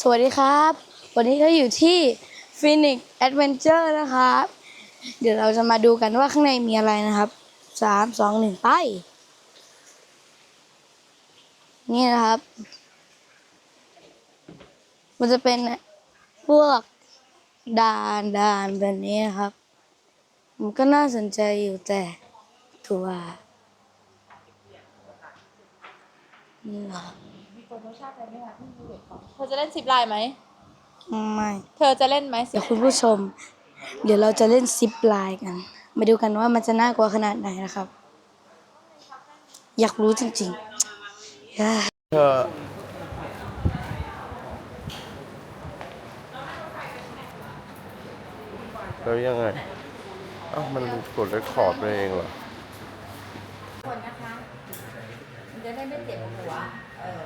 สวัสดีครับ วันนี้เราอยู่ที่ Phoenix Adventure นะครับ เดี๋ยวเราจะมาดูกันว่าข้างในมีอะไรนะครับสามสองหนึ่งไป นี่นะครับ มันจะเป็นพวกด่านด่านแบบนี้นะครับ มันก็น่าสนใจอยู่แต่ถือว่านี่ครับ เธอจะเล่นซิปไลน์ไหม ไม่เธอจะเล่นไหมซิเดี๋ยปวคุณผู้ชม เดี๋ยวเราจะเล่นซิปไลน์กัน มาดูกันว่ามันจะน่ากลัวขนาดไหนนะครับ อยากรู้จริงๆอ่าเธอแล้วยังไงเอ้ามันกดเรคคอร์ดไปเองเหรอ คนนะคะ มันจะได้ไม่เจ็บหัว เออ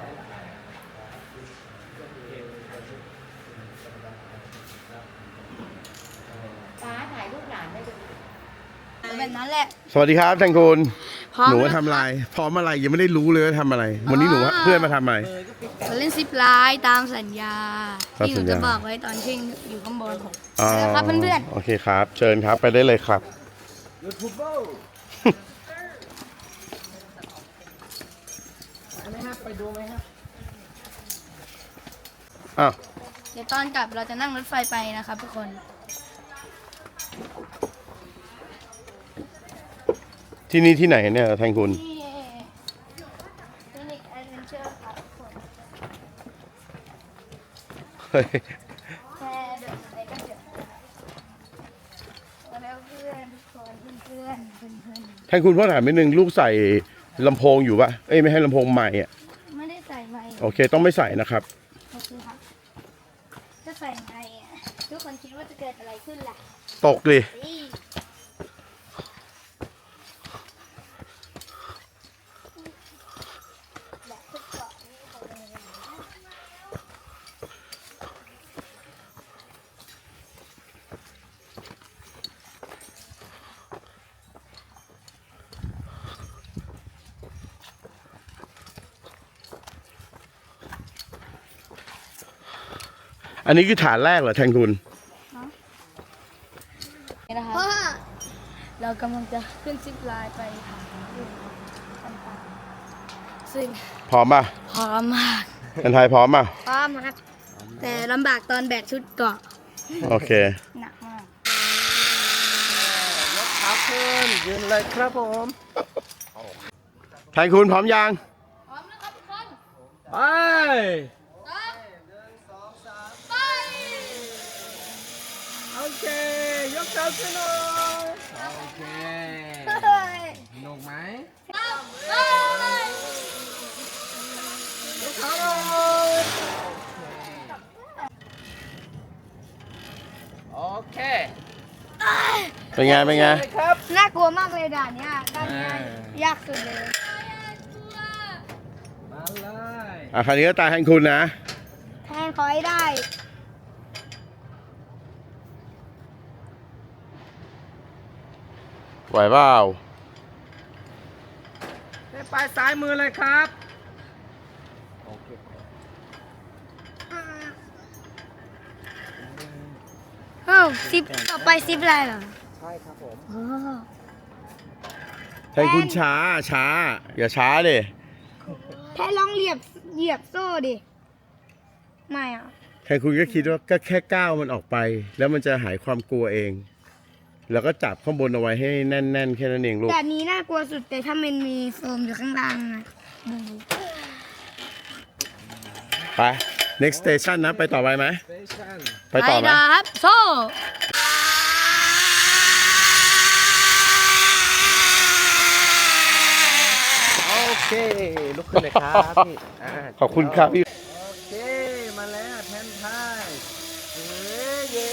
ป้าถ่ายรูปหลานได้ดู แบบนั้นแหละ สวัสดีครับแทงคุณพร้อมหนูแล้ว่าวทำอะไรพร้อมอะไรยังไม่ได้รู้เลยว่าทำอะไร วันนี้หนูว่าเพื่อนมาทำอะไรเราเล่นซิปไลน์ตามสัญญาตามที่หสันูญญา จะบอกไว้ตอนที่อยู่ข้างบนอ๋อครับเพื่อนโอเคครับ เชิญครับไปได้เลยครับ อ้าว ๆเดี๋ยวตอนกลับเราจะนั่งรถไฟไปนะครับทุกคน ที่นี่ที่ไหนเนี่ยแทงคุณที่ Phoenix Adventure ครับทุกคนเฮ้ยแค่เดินไปก็เจอแล้วเพื่อนทุกคนเพื่อนเพื่อนเพื่อนแทงคุณพ่อถามนิดนึงลูกใส่ลำโพงอยู่ปะเอ้ยไม่ให้ลำโพงใหม่อะไม่ได้ใส่ไมค์โอเค ต้องไม่ใส่นะครับโอเคครับถ้าใส่ไมค์อะทุกคนคิดว่าจะเกิดอะไรขึ้นล่ะ ตกดิ นี่แบบทุกเกาะนี่เขาเลยนะ อันนี้คือฐานแรกเหรอแทงคุณนี่นะคะเรากำลังจะขึ้นซิปไลน์ไปหาดูต่างๆซึ่งพร้อมป่ะพร้อมมากกันไทยพร้อมป่ะพร้อมครับ แต่ลำบากตอนแบกชุดเกาะโอเค หนักมากขาขึ้นยืนเลยครับผมแทนคุณพร้อมยัง พร้อมนะครับทุกคน ไป ยกเท้าขึ้นหน่อยโอเคสนุกไหมยกเท้าหน่อยโอเคเป็นไงเป็นไงเลยครับน่ากลัวมากเลยด่านเนี้ยด่านเนี้ยยากสุดเลยมาเลยอะคราวนี้ก็ตายแทนคุณนะแทงขอให้ได้ ไหวเปล่าได้ปลายซ้ายมือเลยครับโอเคอ้าวซิปต่อไปซิปอะไรเหรอ ใช่ครับผมอ๋อแทนคุณช้าช้า อย่าช้าดิแค่ลองเหยียบเหยียบโซ่ดิ ไม่อะแทนคุณก็คิดว่าก็แค่ก้าวมันออกไป แล้วมันจะหายความกลัวเอง แล้วก็จับข้างบนเอาไว้ให้แน่น ๆ แค่นั้นเองลูก แต่นี้น่ากลัวสุดแต่ถ้ามันมีโฟมอยู่ข้างล่างนะไป next station นะ ไปต่อไปไหมสเตชันไปต่อไหม ครับ โซ่ โอเคลุกขึ้นเลยครับพี่า ขอบคุณครับพี่ โอเค มาแล้วแทนไทยเย้เย้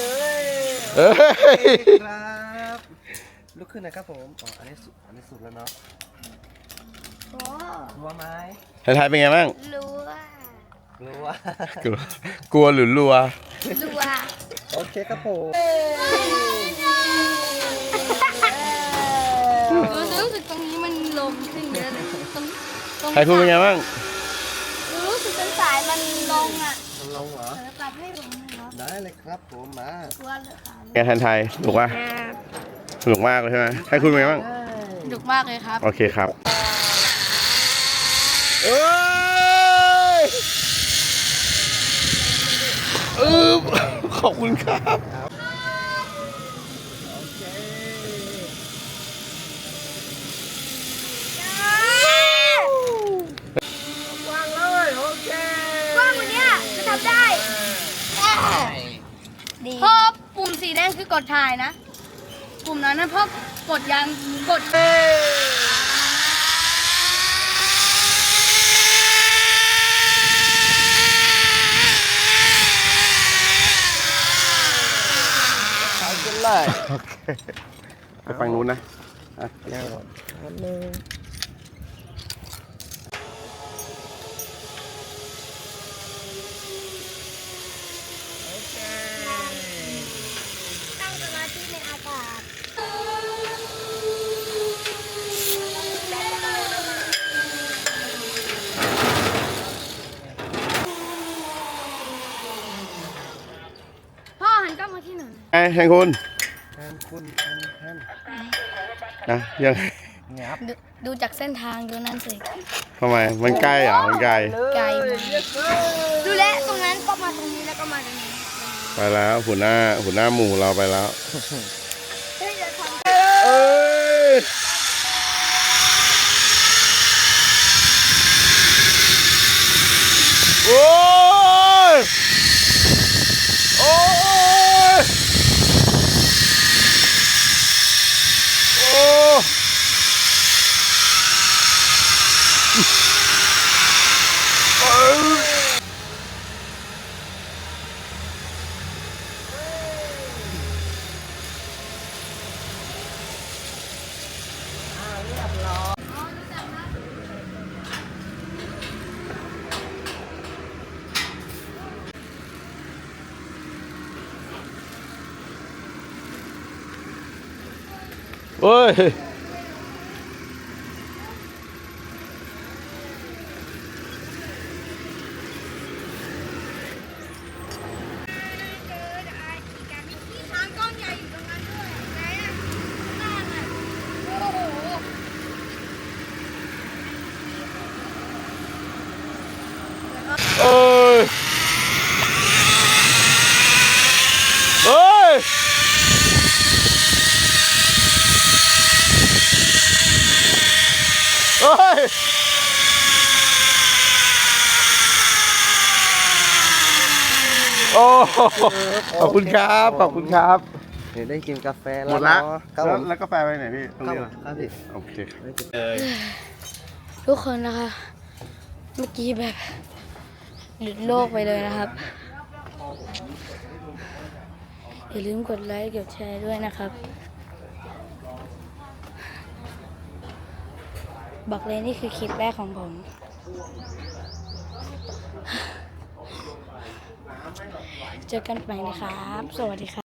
เอ้ย เอ้ยครับลุกขึ้นนะครับผมอ๋ออันนี้สุดอันนี้สุดแล้วเนาะโอ้กลัวไหมแทนไทยเป็นไงบ้างรู้ว่ากลัวกลัวกลัวหรือรัวรู้ว่าโอเคครับผมรู้สึกตรงนี้มันลมขึ้นเยอะเลยตรงตรงใครคุณเป็นไงบ้างรู้สึกเป็นสายมันลงอะ เลยครับผมมากลัวเลยค่ะแกแทนไทยถูกป่ะสนุกมากเลยใช่ไหมให้คุณเป็นไงบ้างสนุกมากเลยครับ โอเคครับเอ้ยเออขอบคุณครับ โอเค วางเลยโอเค กว้างกว่านี้จะทำได้เพราะปุ่มสีแดงคือกดถ่ายนะปุ่มนั้นนะเพราะกดยันกดใช้กันเลยโอเคไปฟังนู้นนะอะยังก่อนอันหนึ่งโอเค ตั้งสมาธิในอากาศ พ่อหันกล้องมาที่หนึ่ง ไอ้ แทนคุณแทนคุณแทนแทนนะยังงับดูดูจากเส้นทางดูนั่นสิ ทำไมมันใกล้เหรอมันไกลไกลมากเยอะเกินดูแลตรงนั้นก็มาตรงนี้แล้วก็มาตรงนี้ ไปแล้วหัวหน้าหัวหน้าหมู่เราไปแล้ว เฮ้ยจะทำ เอ้ย โอ้ย โอ้ย โอ้เอ้ย เฮ้ย ทางก้อนใหญ่อยู่ตรงนั้นด้วยไหนอะนั่นอะโอ้โห เอ้ยเอ้ย เฮ้ย โอ้โหขอบคุณครับ ขอบคุณครับ เดี๋ยวได้กินกาแฟหแล้วมดละเนาะครับผมแล้วกาแฟไปไหนพี่ตรงนี้เหรอครับพี่โอเคทุกคนนะคะ เมื่อกี้แบบหลุดโลกไปเลยนะครับ อย่าลืมกดไลค์กดแชร์ด้วยนะครับ บอกเลยนี่คือคลิปแรกของผม เจอกันใหม่นะครับ สวัสดีครับ